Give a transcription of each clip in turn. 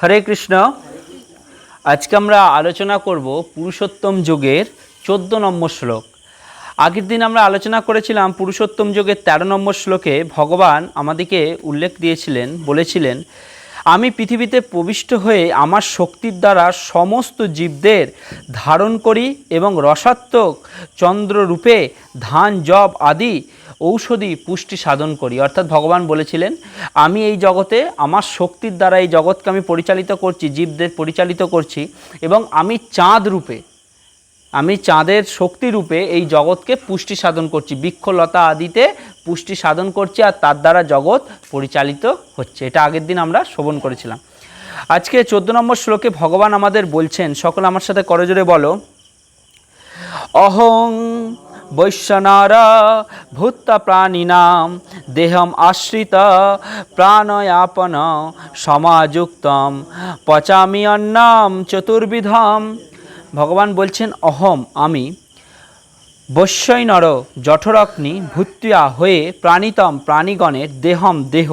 হরে কৃষ্ণ। আজকে আমরা আলোচনা করব পুরুষোত্তম যুগের চোদ্দ নম্বর শ্লোক। আগের দিন আমরা আলোচনা করেছিলাম পুরুষোত্তম যুগের তেরো নম্বর শ্লোকে ভগবান আমাদেরকে উল্লেখ দিয়েছিলেন, বলেছিলেন, আমি পৃথিবীতে প্রবিষ্ট হয়ে আমার শক্তির দ্বারা সমস্ত জীবদের ধারণ করি এবং রসাত্মক চন্দ্ররূপে ধান, জব আদি ঔষধি পুষ্টি সাধন করি। অর্থাৎ ভগবান বলেছিলেন, আমি এই জগতে আমার শক্তির দ্বারা এই জগৎকে আমি পরিচালিত করছি, জীবদের পরিচালিত করছি এবং আমি চাঁদ রূপে, আমি চাঁদের শক্তি রূপে এই জগৎকে পুষ্টি সাধন করছি। বৃক্ষলতা আদিতে পুষ্টি সাধন করছি আর তার দ্বারা জগৎ পরিচালিত হচ্ছে। এটা আগের দিন আমরা শ্রবণ করেছিলাম। আজকে চোদ্দ নম্বর শ্লোকে ভগবান আমাদের বলছেন, সকল আমার সাথে করজোরে বলো, অহং বৈশ্যনার ভূত প্রাণিনাম দেহম আশ্রিত প্রাণয়াপন সমাযুক্তম। পচামি অন্নাম চতুর্বিধম। ভগবান বলছেন, অহম, আমি বৈশ্যই নর জঠরগ্নি ভূত্রিয়া হয়ে প্রাণিতম প্রাণীগণের দেহম দেহ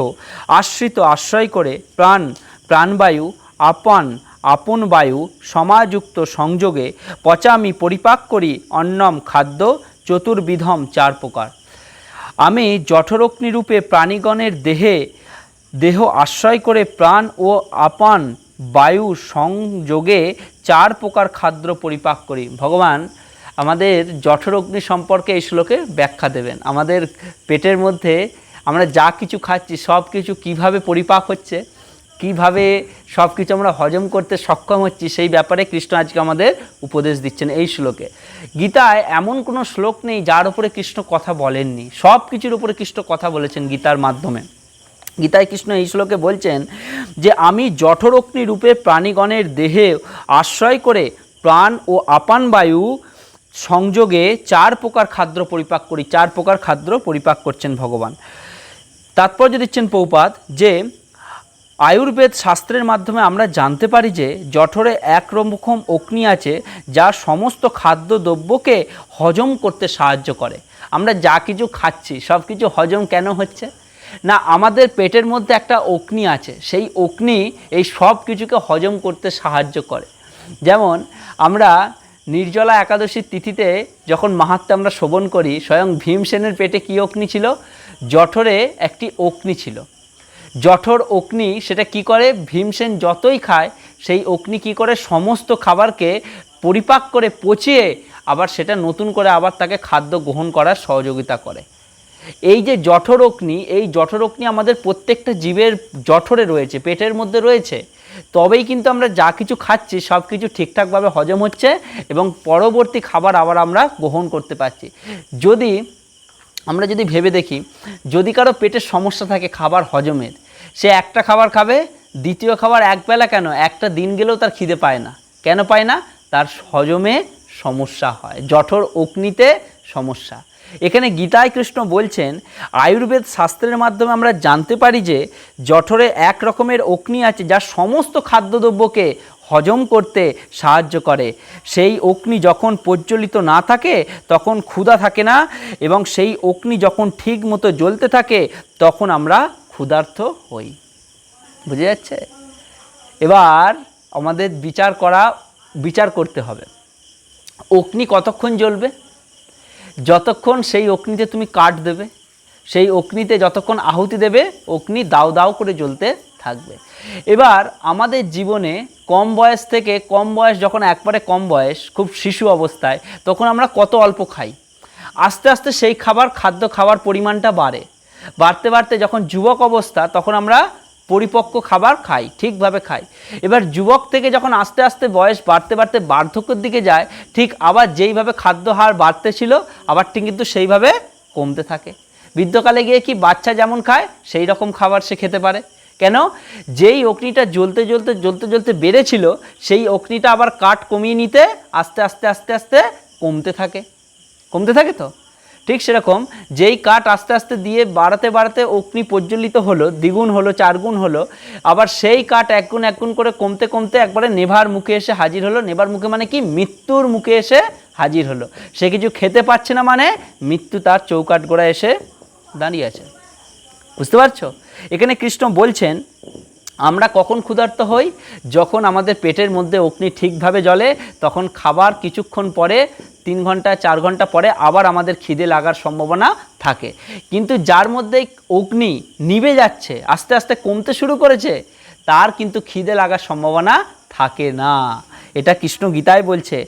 আশ্রিত আশ্রয় করে প্রাণ, প্রাণবায়ু, আপন আপন বায়ু সমাযুক্ত সংযোগে পচামি পরিপাক করি অন্নম খাদ্য চতুর্বিধম চার প্রকার। আমি জঠরগ্নিরূপে প্রাণীগণের দেহে, দেহ আশ্রয় করে প্রাণ ও আপান বায়ু সংযোগে চার প্রকার খাদ্য পরিপাক করি। ভগবান আমাদের জঠরগ্নি সম্পর্কে এই শ্লোকে ব্যাখ্যা দেবেন। আমাদের পেটের মধ্যে আমরা যা কিছু খাচ্ছি, সব কিছু কীভাবে পরিপাক হচ্ছে কীভাবে সব কিছু আমরা হজম করতে সক্ষম হচ্ছি, সেই ব্যাপারে কৃষ্ণ আজকে আমাদের উপদেশ দিচ্ছেন এই শ্লোকে। গীতায় এমন কোনো শ্লোক নেই যার উপরে কৃষ্ণ কথা বলেননি। সব কিছুর উপরে কৃষ্ণ কথা বলেছেন গীতার মাধ্যমে। গীতায় কৃষ্ণ এই শ্লোকে বলছেন যে, আমি জঠরগ্নি রূপে প্রাণীগণের দেহে আশ্রয় করে প্রাণ ও আপান বায়ু সংযোগে চার প্রকার খাদ্য পরিপাক করি, চার প্রকার খাদ্য পরিপাক করছেন ভগবান। তাৎপর্য দিচ্ছেন পৌপাত যে আয়ুর্বেদ শাস্ত্রের মাধ্যমে আমরা জানতে পারি যে জঠরে এক রকম অগ্নি আছে যা সমস্ত খাদ্য দ্রব্যকে হজম করতে সাহায্য করে। আমরা যা কিছু খাচ্ছি, সব কিছু হজম কেন হচ্ছে? না, আমাদের পেটের মধ্যে একটা অগ্নি আছে। সেই অগ্নি এই সব কিছুকে হজম করতে সাহায্য করে। যেমন, আমরা নির্জলা একাদশীর তিথিতে যখন মাহাত্মে আমরা শোভন করি, স্বয়ং ভীমসেনের পেটে কী অগ্নি ছিল? জঠরে একটি অগ্নি ছিল। জঠর অগ্নি সেটা কি করে? ভীমসেন যতই খায়, সেই অগ্নি কি করে সমস্ত খাবারকে পরিপাক করে পচিয়ে আবার সেটা নতুন করে আবার তাকে খাদ্য গ্রহণ করার সহযোগিতা করে। এই যে জঠর অগ্নি, এই জঠর অগ্নি আমাদের প্রত্যেকটা জীবের জঠরে রয়েছে, পেটের মধ্যে রয়েছে। তবেই কিন্তু আমরা যা কিছু খাচ্ছি, সব কিছু ঠিকঠাকভাবে হজম হচ্ছে এবং পরবর্তী খাবার আবার আমরা গ্রহণ করতে পারছি। যদি, আমরা যদি ভেবে দেখি, যদি কারও পেটের সমস্যা থাকে খাবার হজমের সে একটা খাবার খাবে, দ্বিতীয় খাবার একবেলা কেন? একটা দিন গেলেও তার খিদে পায় না। কেন পায় না? তার হজমে সমস্যা হয়, জঠর অগ্নিতে সমস্যা। এখানে গীতায় কৃষ্ণ বলছেন, আয়ুর্বেদ শাস্ত্রের মাধ্যমে আমরা জানতে পারি যে, জঠরে এক রকমের অগ্নি আছে যা সমস্ত খাদ্যদ্রব্যকে হজম করতে সাহায্য করে। সেই অগ্নি যখন প্রজ্বলিত না থাকে, তখন ক্ষুধা থাকে না এবং সেই অগ্নি যখন ঠিক মতো জ্বলতে থাকে, তখন আমরা ক্ষুধার্থ হই। বুঝে যাচ্ছে? এবার আমাদের বিচার করা, বিচার করতে হবে। অগ্নি কতক্ষণ জ্বলবে? যতক্ষণ সেই অগ্নিতে তুমি কাঠ দেবে, সেই অগ্নিতে যতক্ষণ আহুতি দেবে, অগ্নি দাও দাও করে জ্বলতে থাকবে। এবার আমাদের জীবনে কম বয়স থেকে, কম বয়স যখন একবারে কম বয়স, খুব শিশু অবস্থায়, তখন আমরা কত অল্প খাই? আস্তে আস্তে সেই খাবার, খাদ্য খাওয়ার পরিমাণটা বাড়ে। বাড়তে বাড়তে যখন যুবক অবস্থা, তখন আমরা পরিপক্ক খাবার খাই, ঠিকভাবে খাই। এবার যুবক থেকে যখন আস্তে আস্তে বয়স বাড়তে বাড়তে বার্ধক্যের দিকে যায়, ঠিক আবার যেইভাবে খাদ্য হার বাড়তে ছিল, আবার ঠিক কিন্তু সেইভাবে কমতে থাকে। বৃদ্ধকালে গিয়ে কি বাচ্চা যেমন খায় সেই রকম খাবার সে খেতে পারে। কেন? যেই অগ্নিটা জ্বলতে জ্বলতে জ্বলতে জ্বলতে বেড়েছিল, সেই অগ্নিটা আবার কাঠ কমিয়ে নিতে আস্তে আস্তে আস্তে আস্তে কমতে থাকে। কমতে থাকে তো? ঠিক সেরকম যেই কাঠ আস্তে আস্তে দিয়ে বাড়াতে বাড়াতে অগ্নি প্রজ্বলিত হলো, দ্বিগুণ হলো, চারগুণ হলো, আবার সেই কাঠ একগুণ একগুণ করে কমতে কমতে একবারে নেভার মুখে এসে হাজির হলো। নেভার মুখে মানে কি? মৃত্যুর মুখে এসে হাজির হলো। সে কিছু খেতে পারছে না মানে মৃত্যু তার চৌকাঠ গোড়া এসে দাঁড়িয়ে আছে। বুঝতে পারছ? এখানে কৃষ্ণ বলছেন আমরা কখন ক্ষুধার্ত হই? যখন আমাদের পেটের মধ্যে অগ্নি ঠিকভাবে জ্বলে, তখন খাবার কিছুক্ষণ পরে, তিন ঘণ্টা, চার ঘণ্টা পরে আবার আমাদের খিদে লাগার সম্ভাবনা থাকে। কিন্তু যার মধ্যে অগ্নি নিভে যাচ্ছে, আস্তে আস্তে কমতে শুরু করেছে, তার কিন্তু খিদে লাগার সম্ভাবনা থাকে না। এটা কৃষ্ণ গীতায় বলছে।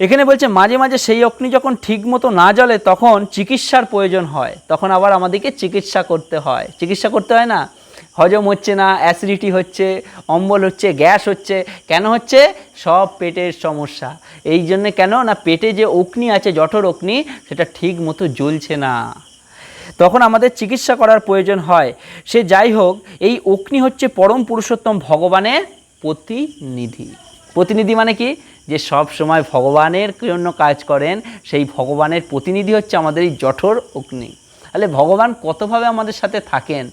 এখানে বলছে, মাঝে মাঝে সেই অগ্নি যখন ঠিকমতো না জ্বলে, তখন চিকিৎসার প্রয়োজন হয়। তখন আবার আমাদেরকে চিকিৎসা করতে হয়। চিকিৎসা করতে হয় না? হজম হচ্ছে না অ্যাসিডিটি হচ্ছে, অম্বল হচ্ছে, গ্যাস হচ্ছে। কেন হচ্ছে? সব পেটের সমস্যা। এই জন্যে কেন না পেটে যে অগ্নি আছে, জঠর অগ্নি, সেটা ঠিক মতো জ্বলছে না। তখন আমাদের চিকিৎসা করার প্রয়োজন হয়। সে যাই হোক, এই অগ্নি হচ্ছে পরম পুরুষোত্তম ভগবানের প্রতিনিধি। প্রতিনিধি মানে কি? যে সব সময় ভগবানের জন্য কাজ করেন, সেই ভগবানের প্রতিনিধি হচ্ছে আমাদের এই জঠর অগ্নি। তাহলে ভগবান কতভাবে আমাদের সাথে থাকেন?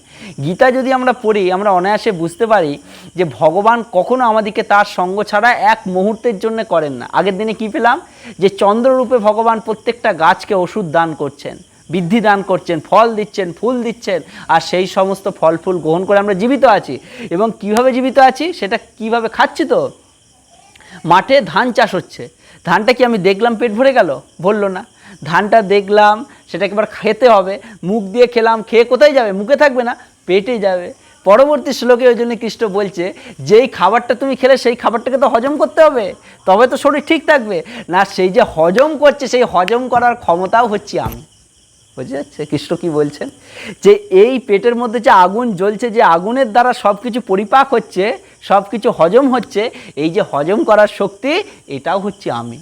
গীতা যদি আমরা পড়ি, আমরা অনায়াসে বুঝতে পারি যে ভগবান কখনো আমাদেরকে তার সঙ্গ ছাড়া এক মুহূর্তের জন্য করেন না। আগের দিনে কি পেলাম? যে চন্দ্ররূপে ভগবান প্রত্যেকটা গাছকে ওষুধ দান করছেন, বৃদ্ধি দান করছেন, ফল দিচ্ছেন, ফুল দিচ্ছেন, আর সেই সমস্ত ফল ফুল গ্রহণ করে আমরা জীবিত আছি। এবং কীভাবে জীবিত আছি? সেটা কীভাবে খাচ্ছি তো? মাঠে ধান চাষ হচ্ছে। ধানটা কি আমি দেখলাম পেট ভরে গেল? বলল না। ধানটা দেখলাম, সেটাকে এবার খেতে হবে। মুখ দিয়ে খেলাম, খেয়ে কোথায় যাবে? মুখে থাকবে না পেটে যাবে। পরবর্তী শ্লোকে ওই জন্য কৃষ্ণ বলছে, যেই খাবারটা তুমি খেলে, সেই খাবারটাকে তো হজম করতে হবে। তবে তো শরীর ঠিক থাকবে। না, সেই যে হজম করছে, সেই হজম করার ক্ষমতাও হচ্ছি আমি। বুঝে যাচ্ছে কৃষ্ণ কি বলছেন? যে এই পেটের মধ্যে যে আগুন জ্বলছে, যে আগুনের দ্বারা সব কিছু পরিপাক হচ্ছে সব কিছু হজম হচ্ছে, এই যে হজম করার শক্তি, এটাও হচ্ছে আমি।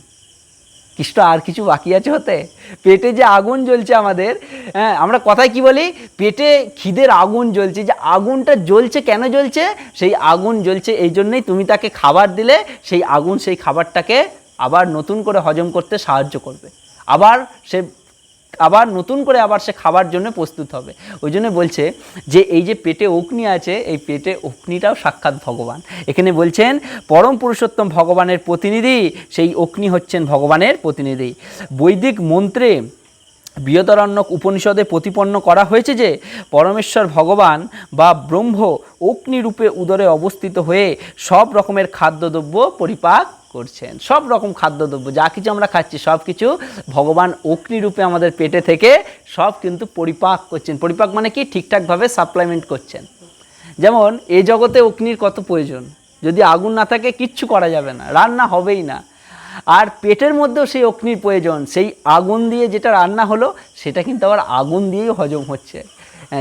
কৃষ্ণ আর কিছু বাকি আছে হতে? পেটে যে আগুন জ্বলছে আমাদের হ্যাঁ আমরা কথায় কি বলি? পেটে খিদের আগুন জ্বলছে, যে আগুনটা জ্বলছে, কেন জ্বলছে? সেই আগুন জ্বলছে এই জন্যেই তুমি তাকে খাবার দিলে, সেই আগুন সেই খাবারটাকে আবার নতুন করে হজম করতে সাহায্য করবে। আবার সে আবার নতুন করে আবার সে খাবার জন্য প্রস্তুত হবে। ওই জন্য বলছে যে, এই যে পেটে অগ্নি আছে, এই পেটে অগ্নিটাও সাক্ষাৎ ভগবান। এখানে বলছেন, পরম পুরুষোত্তম ভগবানের প্রতিনিধি, সেই অগ্নি হচ্ছেন ভগবানের প্রতিনিধি। বৈদিক মন্ত্রে বৃহদরণ্যক উপনিষদে প্রতিপন্ন করা হয়েছে যে, পরমেশ্বর ভগবান বা ব্রহ্ম অগ্নিরূপে উদরে অবস্থিত হয়ে সব রকমের খাদ্যদ্রব্য পরিপাক করছেন। সব রকম খাদ্যদ্রব্য, যা কিছু আমরা খাচ্ছি, সব কিছু ভগবান অগ্নিরূপে আমাদের পেটে থেকে সব কিন্তু পরিপাক করছেন। পরিপাক মানে কি? ঠিকঠাকভাবে সাপ্লাইমেন্ট করছেন। যেমন, এ জগতে অগ্নির কত প্রয়োজন? যদি আগুন না থাকে, কিচ্ছু করা যাবে না, রান্না হবেই না। আর পেটের মধ্যেও সেই অগ্নির প্রয়োজন, সেই আগুন দিয়ে যেটা রান্না হলো, সেটা কিন্তু আবার আগুন দিয়েই হজম হচ্ছে।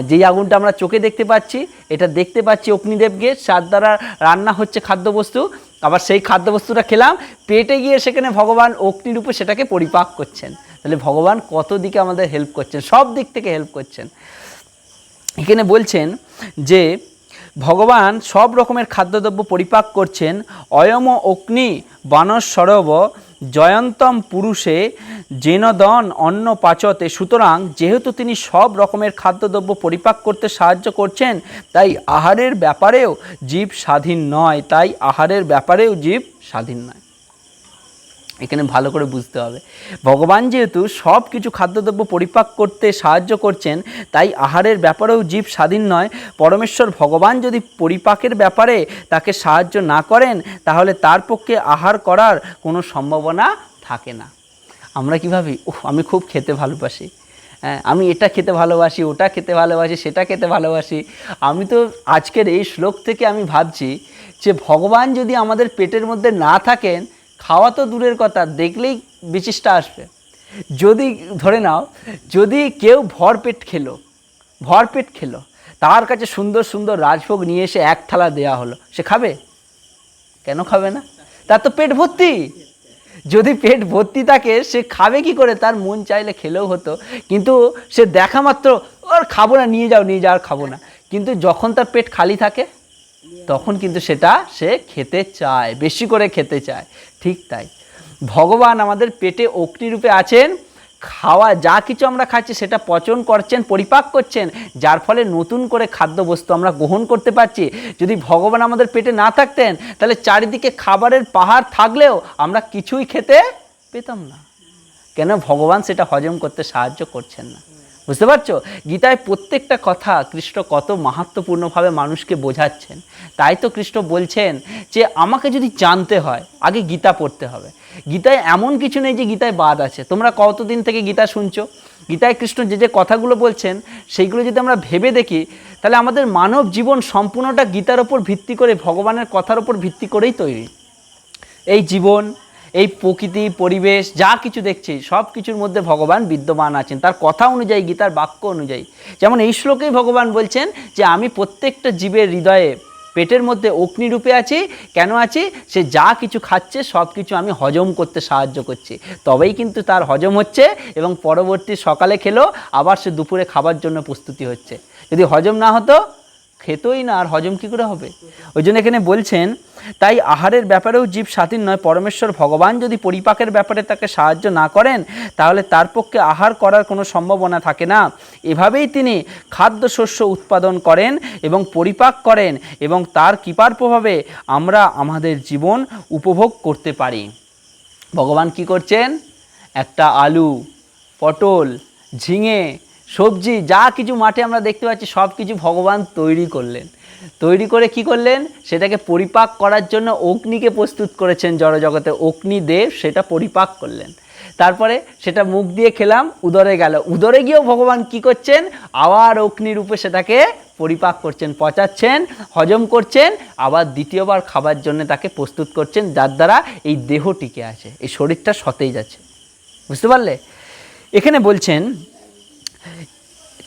যেই আগুনটা আমরা চোখে দেখতে পাচ্ছি, এটা দেখতে পাচ্ছি অগ্নিদেবকে যার দ্বারা রান্না হচ্ছে খাদ্যবস্তু। আবার সেই খাদ্যবস্তুটা খেলাম, পেটে গিয়ে সেখানে ভগবান অগ্নিরূপে সেটাকে পরিপাক করছেন। তাহলে ভগবান কত দিকে আমাদের হেল্প করছেন? সব দিক থেকে হেল্প করছেন। এখানে বলছেন যে, ভগবান সব রকমের খাদ্যদ্রব্য পরিপাক করছেন, অয়ম অগ্নি বানসরব জয়ন্তম পুরুষে জেনদন অন্ন পাচতে। সুতরাং যেহেতু তিনি সব রকমের খাদ্যদ্রব্য পরিপাক করতে সাহায্য করছেন, তাই আহারের ব্যাপারেও জীব স্বাধীন নয়। তাই আহারের ব্যাপারেও জীব স্বাধীন নয়। এখানে ভালো করে বুঝতে হবে। ভগবান যেহেতু সব কিছু খাদ্যদ্রব্য পরিপাক করতে সাহায্য করছেন, তাই আহারের ব্যাপারেও জীব স্বাধীন নয়। পরমেশ্বর ভগবান যদি পরিপাকের ব্যাপারে তাকে সাহায্য না করেন, তাহলে তার পক্ষে আহার করার কোনো সম্ভাবনা থাকে না। আমরা কি ভাবি উহ আমি খুব খেতে ভালোবাসি। হ্যাঁ আমি এটা খেতে ভালোবাসি, ওটা খেতে ভালোবাসি, সেটা খেতে ভালোবাসি। আমি তো আজকের এই শ্লোক থেকে আমি ভাবছি যে ভগবান যদি আমাদের পেটের মধ্যে না থাকেন খাওয়া তো দূরের কথা, দেখলেই বিচিষ্টা আসবে। যদি, ধরে নাও, যদি কেউ ভরপেট খেলো ভরপেট খেলো, তার কাছে সুন্দর সুন্দর রাজভোগ নিয়ে এসে এক থালা দেয়া হলো, সে খাবে? কেন খাবে না? তার তো পেট ভর্তি। যদি পেট ভর্তি থাকে, সে খাবে কি করে? তার মন চাইলে খেলেও হতো, কিন্তু সে দেখা মাত্র, ওর খাব না, নিয়ে যাও নিয়ে যাও, আর খাব না। কিন্তু যখন তার পেট খালি থাকে তখন কিন্তু সেটা সে খেতে চায়, বেশি করে খেতে চায়। ঠিক তাই। ভগবান আমাদের পেটে অগ্নিরূপে আছেন, খাওয়া যা কিছু আমরা খাচ্ছি সেটা পচন করছেন, পরিপাক করছেন, যার ফলে নতুন করে খাদ্যবস্তু আমরা গ্রহণ করতে পারছি। যদি ভগবান আমাদের পেটে না থাকতেন, তাহলে চারিদিকে খাবারের পাহাড় থাকলেও আমরা কিছুই খেতে পেতাম না। কেন? ভগবান সেটা হজম করতে সাহায্য করছেন না। বুঝতে পারছ? গীতায় প্রত্যেকটা কথা কৃষ্ণ কত মাহাত্মপূর্ণভাবে মানুষকে বোঝাচ্ছেন। তাই তো কৃষ্ণ বলছেন যে, আমাকে যদি জানতে হয়, আগে গীতা পড়তে হবে। গীতায় এমন কিছু নেই যে গীতায় বাদ আছে। তোমরা কতদিন থেকে গীতা শুনছো? গীতায় কৃষ্ণ যে যে কথাগুলো বলছেন, সেইগুলো যদি আমরা ভেবে দেখি, তাহলে আমাদের মানব জীবন সম্পূর্ণটা গীতার ওপর ভিত্তি করে, ভগবানের কথার ওপর ভিত্তি করেই তৈরি। এই জীবন এই প্রকৃতি, পরিবেশ, যা কিছু দেখছি, সব কিছুর মধ্যে ভগবান বিদ্যমান আছেন। তার কথা অনুযায়ী, গীতার বাক্য অনুযায়ী। যেমন এই শ্লোকেই ভগবান বলছেন যে, আমি প্রত্যেকটা জীবের হৃদয়ে পেটের মধ্যে অগ্নিরূপে আছি। কেন আছি? সে যা কিছু খাচ্ছে, সব কিছু আমি হজম করতে সাহায্য করছি। তবেই কিন্তু তার হজম হচ্ছে এবং পরবর্তী সকালে খেলো, আবার সে দুপুরে খাবার জন্য প্রস্তুতি হচ্ছে। যদি হজম না হতো খেতোই না, আর হজম কী করে হবে? ওই জন্য এখানে বলছেন, তাই আহারের ব্যাপারেও জীব স্বাধীন নয়। পরমেশ্বর ভগবান যদি পরিপাকের ব্যাপারে তাকে সাহায্য না করেন, তাহলে তার পক্ষে আহার করার কোনো সম্ভাবনা থাকে না। এভাবেই তিনি খাদ্যশস্য উৎপাদন করেন এবং পরিপাক করেন এবং তার কৃপার প্রভাবে আমরা আমাদের জীবন উপভোগ করতে পারি। ভগবান কি করছেন? একটা আলু, পটল, ঝিঙে সবজি, যা কিছু মাঠে আমরা দেখতে পাচ্ছি, সব কিছু ভগবান তৈরি করলেন। তৈরি করে কি করলেন? সেটাকে পরিপাক করার জন্য অগ্নিকে প্রস্তুত করেছেন জড়জগতে। অগ্নিদেব সেটা পরিপাক করলেন। তারপরে সেটা মুখ দিয়ে খেলাম, উদরে গেল। উদরে গিয়েও ভগবান কি করছেন? আবার অগ্নিরূপে সেটাকে পরিপাক করছেন, পচাচ্ছেন, হজম করছেন, আবার দ্বিতীয়বার খাবার জন্য তাকে প্রস্তুত করছেন, যার দ্বারা এই দেহ টিকে আছে, এই শরীরটা সতেজ আছে। বুঝতে পারলে? এখানে বলছেন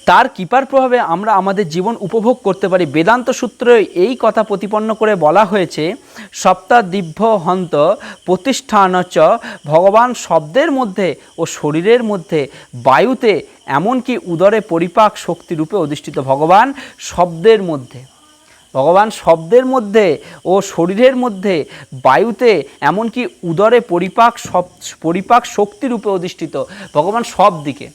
তার কৃপার প্রভাবে আমরা আমাদের জীবন উপভোগ করতে পারি। বেদান্ত সূত্রে এই কথা প্রতিপন্ন করে বলা হয়েছে সপ্তাদিভ্য হন্ত প্রতিষ্ঠানচ ভগবান শব্দের মধ্যে ও শরীরের মধ্যে বায়ুতে এমনকি উদরে পরিপাক শক্তিরূপে অধিষ্ঠিত ভগবান শব্দের মধ্যে। ভগবান শব্দের মধ্যে ও শরীরের মধ্যে বায়ুতে এমনকি উদরে পরিপাক সব, পরিপাক শক্তিরূপে অধিষ্ঠিত ভগবান সব দিকে।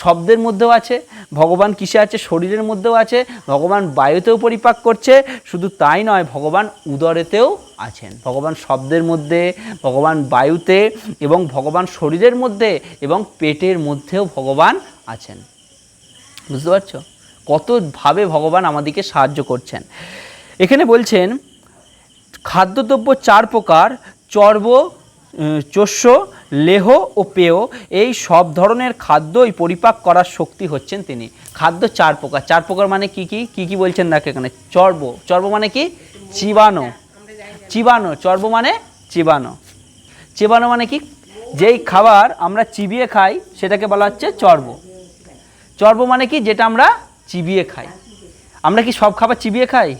শব্দের মধ্যেও আছে, ভগবান কিসে আছে? শরীরের মধ্যেও আছে, ভগবান বায়ুতেও পরিপাক করছে, শুধু তাই নয়, ভগবান উদরেতেও আছেন। ভগবান শব্দের মধ্যে, ভগবান বায়ুতে এবং ভগবান শরীরের মধ্যে এবং পেটের মধ্যেও ভগবান আছেন। বুঝতে পারছ? কতভাবে ভগবান আমাদেরকে সাহায্য করছেন। এখানে বলছেন, খাদ্যদ্রব্য চার প্রকার, চর্ব চোষ্য লেহ ও পেয় এই সব ধরনের খাদ্যই পরিপাক করার শক্তি হচ্ছেন তিনি। খাদ্য চার প্রকার। চার প্রকার মানে কি কি? কি কি বলছেন দেখো এখানে? চর্ব। চর্ব মানে কি? চিবানো চিবানো চর্ব মানে চিবানো চিবানো মানে কি? যেই খাবার আমরা চিবিয়ে খাই, সেটাকে বলা হচ্ছে চর্ব। চর্ব মানে কি? যেটা আমরা চিবিয়ে খাই। আমরা কি সব খাবার চিবিয়ে খাই?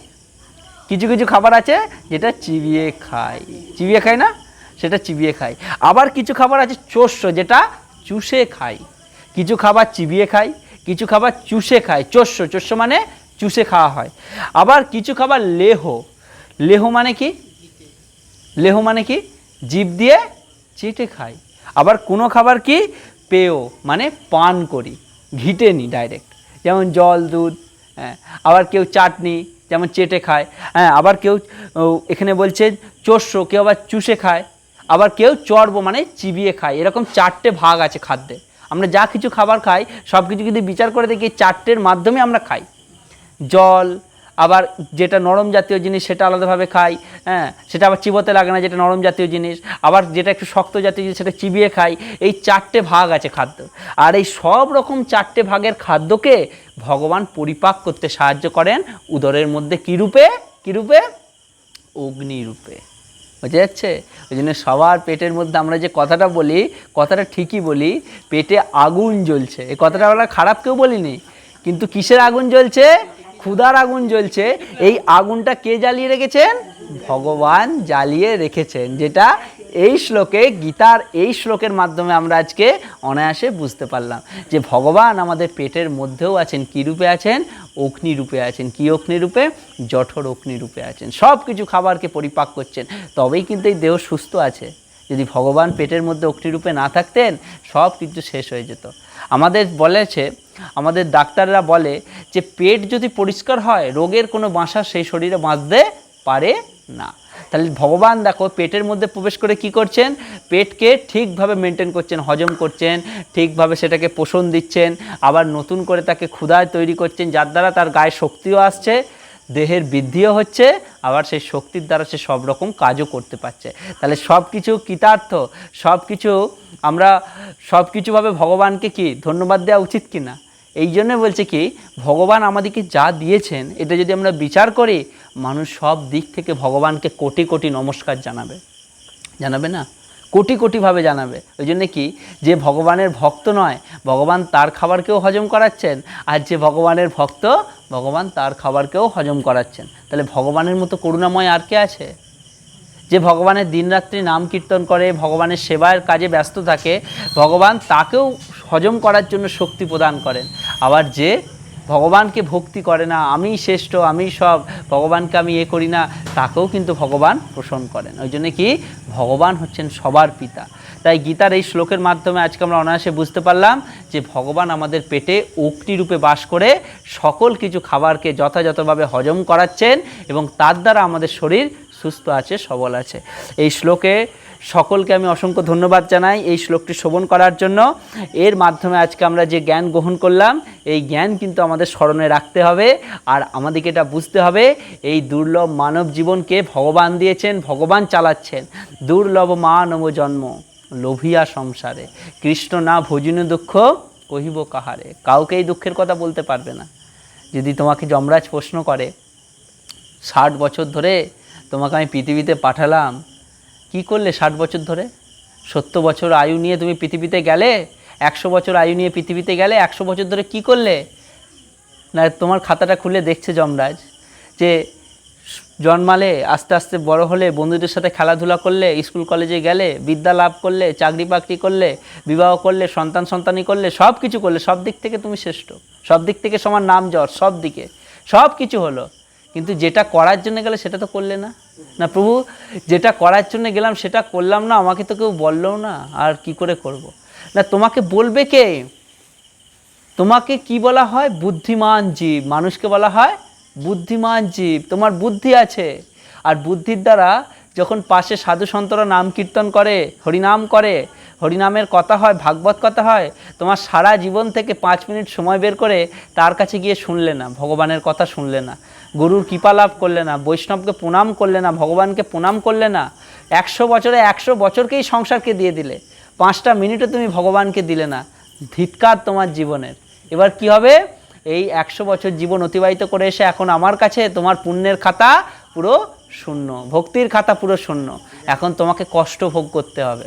কিছু কিছু খাবার আছে যেটা চিবিয়ে খাই। চিবিয়ে খাই না? সেটা চিবিয়ে খাই। আবার কিছু খাবার আছে চোষ্য যেটা চুষে খাই। কিছু খাবার চিবিয়ে খাই, কিছু খাবার চুষে খাই। চোষ্য চোষ্য মানে চুষে খাওয়া হয়। আবার কিছু খাবার লেহ। লেহ মানে কি? লেহ মানে কি? জিভ দিয়ে চেটে খাই। আবার কোনো খাবার কি? পেয় মানে পান করি। ঘিটে নি ডাইরেক্ট যেমন জল, দুধ হ্যাঁ। আবার কেউ চাটনি, যেমন চেটে খায়। হ্যাঁ আবার কেউ এখানে বলছে চোষ্য কেউ আবার চুষে খায়। আবার কেউ চর্ব মানে চিবিয়ে খায়। এরকম চারটে ভাগ আছে খাদ্যে। আমরা যা কিছু খাবার খাই, সব কিছু যদি বিচার করে দেখি, চারটের মাধ্যমে আমরা খাই। জল, আবার যেটা নরম জাতীয় জিনিস, সেটা আলাদাভাবে খাই হ্যাঁ সেটা আবার চিবোতে লাগে না যেটা নরম জাতীয় জিনিস, আবার যেটা একটু শক্ত জাতীয় জিনিস, সেটা চিবিয়ে খাই। এই চারটে ভাগ আছে খাদ্য। আর এই সব রকম চারটে ভাগের খাদ্যকে ভগবান পরিপাক করতে সাহায্য করেন উদরের মধ্যে। কী রূপে? কী রূপে? অগ্নিরূপে। বোঝা যাচ্ছে ওই জন্য সবার পেটের মধ্যে আমরা যে কথাটা বলি, কথাটা ঠিকই বলি, পেটে আগুন জ্বলছে। এই কথাটা আমরা খারাপ কেউ বলিনি। কিন্তু কিসের আগুন জ্বলছে? ক্ষুধার আগুন জ্বলছে। এই আগুনটা কে জ্বালিয়ে রেখেছেন? ভগবান জ্বালিয়ে রেখেছেন, যেটা এই শ্লোকে, গীতার এই শ্লোকের মাধ্যমে আমরা আজকে অনায়াসে বুঝতে পারলাম যে ভগবান আমাদের পেটের মধ্যেও আছেন, কী রূপে আছেন? অগ্নিরূপে আছেন। কী অগ্নিরূপে জঠর অগ্নিরূপে আছেন। সব কিছু খাবারকে পরিপাক করছেন। তবেই কিন্তু এই দেহ সুস্থ আছে। যদি ভগবান পেটের মধ্যে অগ্নিরূপে না থাকতেন, সব কিছু শেষ হয়ে যেত। আমাদের বলেছে, আমাদের ডাক্তাররা বলে যে, পেট যদি পরিষ্কার হয়, রোগের কোনো বাসা সেই শরীরে বাঁচতে পারে না। তাহলে ভগবান দেখো পেটের মধ্যে প্রবেশ করে কি করছেন? পেটকে ঠিকভাবে মেনটেন করছেন, হজম করছেন, ঠিকভাবে সেটাকে পোষণ দিচ্ছেন, আবার নতুন করে তাকে ক্ষুধায় তৈরি করছেন, যার দ্বারা তার গায়ে শক্তিও আসছে, দেহের বৃদ্ধিও হচ্ছে, আবার সেই শক্তির দ্বারা সে সব রকম কাজও করতে পারছে। তাহলে সব কিছু কৃতার্থ সব কিছু আমরা সব কিছুভাবে ভগবানকে কি ধন্যবাদ দেওয়া উচিত কি না এই জন্য বলছে কি, ভগবান আমাদেরকে যা দিয়েছেন, এটা যদি আমরা বিচার করি, মানুষ সব দিক থেকে ভগবানকে কোটি কোটি নমস্কার জানাবে। জানাবে না? কোটি কোটিভাবে জানাবে। ওই জন্য কি, যে ভগবানের ভক্ত নয়, ভগবান তার খাবারকেও হজম করাচ্ছেন, আর যে ভগবানের ভক্ত, ভগবান তার খাবারকেও হজম করাচ্ছেন। তাহলে ভগবানের মতো করুণাময় আর কে আছে? যে ভগবানের দিনরাত্রি নাম কীর্তন করে, ভগবানের সেবার কাজে ব্যস্ত থাকে, ভগবান তাকেও হজম করার জন্য শক্তি প্রদান করেন। আবার যে ভগবানকে ভক্তি করে না আমি শ্রেষ্ঠ আমি সব, ভগবানকে আমি এ করি না, তাকেও কিন্তু ভগবান পোষণ করেন। ওই জন্য কি? ভগবান হচ্ছেন সবার পিতা। তাই গীতার এই শ্লোকের মাধ্যমে আজকে আমরা অনায়াসে বুঝতে পারলাম যে ভগবান আমাদের পেটে রূপে বাস করে সকল কিছু খাবারকে যথাযথভাবে হজম করাচ্ছেন এবং তার দ্বারা আমাদের শরীর সুস্থ আছে, সবল আছে। এই শ্লোকে সকলকে আমি অসংখ্য ধন্যবাদ জানাই এই শ্লোকটি শ্রবণ করার জন্য। এর মাধ্যমে আজকে আমরা যে জ্ঞান গ্রহণ করলাম, এই জ্ঞান কিন্তু আমাদের স্মরণে রাখতে হবে আর আমাদেরকে এটা বুঝতে হবে, এই দুর্লভ মানব জীবনকে ভগবান দিয়েছেন, ভগবান চালাচ্ছেন। দুর্লভ মানব জন্ম, লোভিয়া সংসারে। কৃষ্ণ না ভোজন দুঃখ কহিব কাহারে। কাউকে এই দুঃখের কথা বলতে পারবে না। যদি তোমাকে যমরাজ প্রশ্ন করে, ষাট বছর ধরে তোমাকে আমি পৃথিবীতে পাঠালাম। কি করলে ষাট বছর ধরে? সত্তর বছর আয়ু নিয়ে তুমি পৃথিবীতে গেলে? একশো বছর আয়ু নিয়ে পৃথিবীতে গেলে একশো বছর ধরে কি করলে? না, তোমার খাতাটা খুলে দেখছে যমরাজ যে জন্মালে আস্তে আস্তে বড় হলে, বন্ধুদের সাথে খেলাধুলা করলে, স্কুল কলেজে গেলে, বিদ্যা লাভ করলে, চাকরি বাকরি করলে, বিবাহ করলে, সন্তান সন্তানি করলে, সব কিছু করলে, সব দিক থেকে তুমি শ্রেষ্ঠ। সব দিক থেকে সমান নাম জ্বর সব দিকে। সব কিছু হলো। কিন্তু যেটা করার জন্য গেলে সেটা তো করলে না। না প্রভু, যেটা করার জন্য গেলাম সেটা করলাম না, আমাকে তো কেউ বলল না, আর কি করে করব। না, তোমাকে বলবে কে? তোমাকে কি বলা হয়? বুদ্ধিমান জীব। মানুষকে বলা হয় বুদ্ধিমান জীব। তোমার বুদ্ধি আছে। আর বুদ্ধির দ্বারা যখন পাশে সাধু সন্তরা নাম কীর্তন করে, হরিনাম করে, হরিনামের কথা হয়, ভাগবত কথা হয়, তোমার সারা জীবন থেকে পাঁচ মিনিট সময় বের করে তার কাছে গিয়ে শুনলে না, ভগবানের কথা শুনলে না। গুরুর কৃপা লাভ করলে না, বৈষ্ণবকে প্রণাম করলে না, ভগবানকে প্রণাম করলে না, একশো বছরে একশো বছরকেই সংসারকে দিয়ে দিলে, পাঁচটা মিনিটও তুমি ভগবানকে দিলে না, ধিৎকার তোমার জীবনের। এবার কি হবে? এই একশো বছর জীবন অতিবাহিত করে এসে এখন আমার কাছে তোমার পুণ্যের খাতা পুরো শূন্য, ভক্তির খাতা পুরো শূন্য। এখন তোমাকে কষ্ট ভোগ করতে হবে।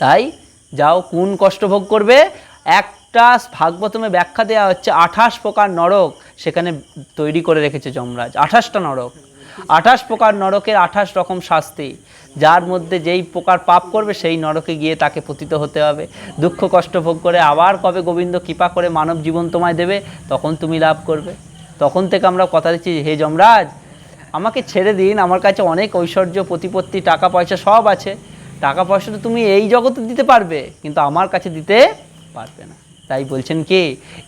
তাই যাও, কোন কষ্ট ভোগ করবে? একটা ভাগবতমে ব্যাখ্যা দেওয়া হচ্ছে আঠাশ প্রকার নরক সেখানে তৈরি করে রেখেছে যমরাজ। আঠাশটা নরক। আঠাশ প্রকার নরকের আঠাশ রকম শাস্তি। যার মধ্যে যেই প্রকার পাপ করবে সেই নরকে গিয়ে তাকে পতিত হতে হবে। দুঃখ কষ্ট ভোগ করে আবার কবে গোবিন্দ কৃপা করে মানব জীবন তোমায় দেবে, তখন তুমি লাভ করবে। তখন থেকে আমরা কথা দিচ্ছি, হে যমরাজ, আমাকে ছেড়ে দিন, আমার কাছে অনেক ঐশ্বর্য, প্রতিপত্তি টাকা পয়সা সব আছে। টাকা পয়সা তো তুমি এই জগতে দিতে পারবে, কিন্তু আমার কাছে দিতে পারবে না। তাই বলছেন কি,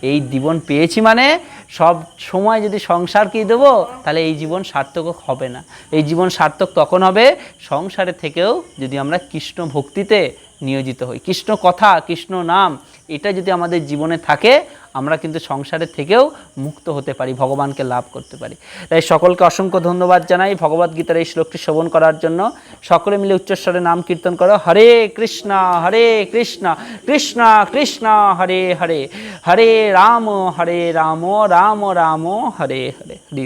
এই জীবন পেয়েছি মানে সব সময় যদি সংসারকেই দেবো, তাহলে এই জীবন সার্থক হবে না। এই জীবন সার্থক তখন হবে সংসারে থেকেও যদি আমরা কৃষ্ণ ভক্তিতে নিয়োজিত হই। কৃষ্ণ কথা, কৃষ্ণ নাম, এটা যদি আমাদের জীবনে থাকে আমরা কিন্তু সংসারের থেকেও মুক্ত হতে পারি, ভগবানকে লাভ করতে পারি। তাই সকলকে অসংখ্য ধন্যবাদ জানাই ভগবদ গীতার এই শ্লোকটি শ্রবণ করার জন্য। সকলে মিলে উচ্চস্বরে নাম কীর্তন করো, হরে কৃষ্ণ হরে কৃষ্ণ কৃষ্ণ কৃষ্ণ, হরে হরে হরে রাম হরে রাম রাম রাম, হরে হরে, হরি